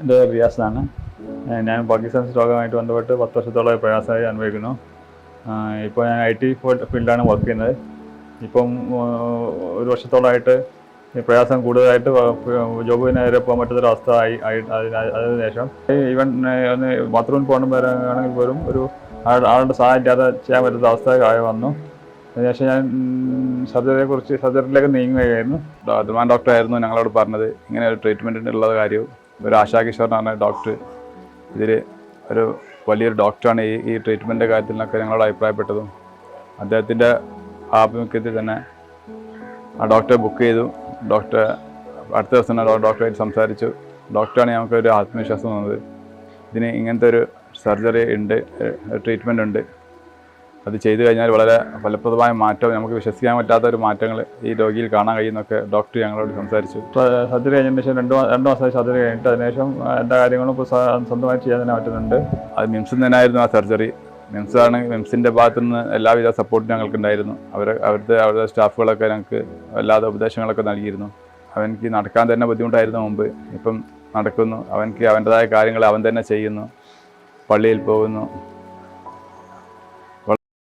എന്റെ ഏഹ് ഞാൻ പാകിസ്ഥാൻ രോഗമായിട്ട് ബന്ധപ്പെട്ട് പത്ത് വർഷത്തോളം പ്രയാസമായി അനുഭവിക്കുന്നു. ഇപ്പോൾ ഞാൻ ഐ ടി ഫീൽഡാണ് വർക്ക് ചെയ്യുന്നത്. ഇപ്പം ഒരു വർഷത്തോളമായിട്ട് പ്രയാസം കൂടുതലായിട്ട് ജോബിന് നേരെ പോകാൻ പറ്റാത്തൊരു അവസ്ഥ ആയി ആയി അതിന് അതിനുശേഷം ഈവൻ ഒന്ന് ബാത്റൂമിൽ പോകണം വരാണെങ്കിൽ പോലും ഒരു ആളുടെ സഹായം ഇല്ലാതെ ചെയ്യാൻ പറ്റാത്ത അവസ്ഥ ആയി വന്നു. അതിനുശേഷം ഞാൻ സർജറിയെ കുറിച്ച് സർജറിയിലേക്ക് നീങ്ങുകയായിരുന്നു. ഡോക്ടർ ആയിരുന്നു ഞങ്ങളോട് പറഞ്ഞത്. ഇങ്ങനെ ഒരു ട്രീറ്റ്മെന്റിന്റെ ഉള്ള കാര്യവും ഒരു ആശാ കിഷോറിനാണ് ഡോക്ടർ. ഇതിൽ ഒരു വലിയൊരു ഡോക്ടറാണ് ഈ ഈ കാര്യത്തിൽ കാര്യത്തിലൊക്കെ ഞങ്ങളോട് അഭിപ്രായപ്പെട്ടതും. അദ്ദേഹത്തിന്റെ ആഭിമുഖ്യത്തിൽ തന്നെ ആ ഡോക്ടറെ ബുക്ക് ചെയ്തു. ഡോക്ടറെ അടുത്ത ദിവസം തന്നെ ഡോക്ടറായിട്ട് സംസാരിച്ചു. ഡോക്ടറാണ് ഞങ്ങൾക്ക് ഒരു ആത്മവിശ്വാസം തന്നത്. ഇതിന് ഇങ്ങനത്തെ ഒരു സർജറി ഉണ്ട് ട്രീറ്റ്മെന്റ് ഉണ്ട്. അത് ചെയ്തു കഴിഞ്ഞാൽ വളരെ ഫലപ്രദമായ മാറ്റം നമുക്ക് വിശ്വസിക്കാൻ പറ്റാത്ത ഒരു മാറ്റങ്ങൾ ഈ രോഗിയിൽ കാണാൻ കഴിയുന്നൊക്കെ ഡോക്ടർ ഞങ്ങളോട് സംസാരിച്ചു. സർജറി കഴിഞ്ഞതിന് ശേഷം രണ്ട് രണ്ട് മാസമായി സർജറി കഴിഞ്ഞിട്ട് അതിനുശേഷം എല്ലാ കാര്യങ്ങളും ഇപ്പോൾ സ്വ- സ്വന്തമായി ചെയ്യാൻ തന്നെ പറ്റുന്നുണ്ട്. അത് മിംസിൽ നിന്നായിരുന്നു ആ സർജറി. മിംസ് ആണ് മിംസിന്റെ ഭാഗത്തു നിന്ന് എല്ലാവിധ സപ്പോർട്ടും ഞങ്ങൾക്കുണ്ടായിരുന്നു. അവർ അവരുടെ അവരുടെ സ്റ്റാഫുകളൊക്കെ ഞങ്ങൾക്ക് വല്ലാതെ ഉപദേശങ്ങളൊക്കെ നൽകിയിരുന്നു. അവനക്ക് നടക്കാൻ തന്നെ ബുദ്ധിമുട്ടായിരുന്നു മുമ്പ്. ഇപ്പം നടക്കുന്നു. അവനക്ക് അവന്റെതായ കാര്യങ്ങൾ അവൻ തന്നെ ചെയ്യുന്നു. പള്ളിയിൽ പോകുന്നു.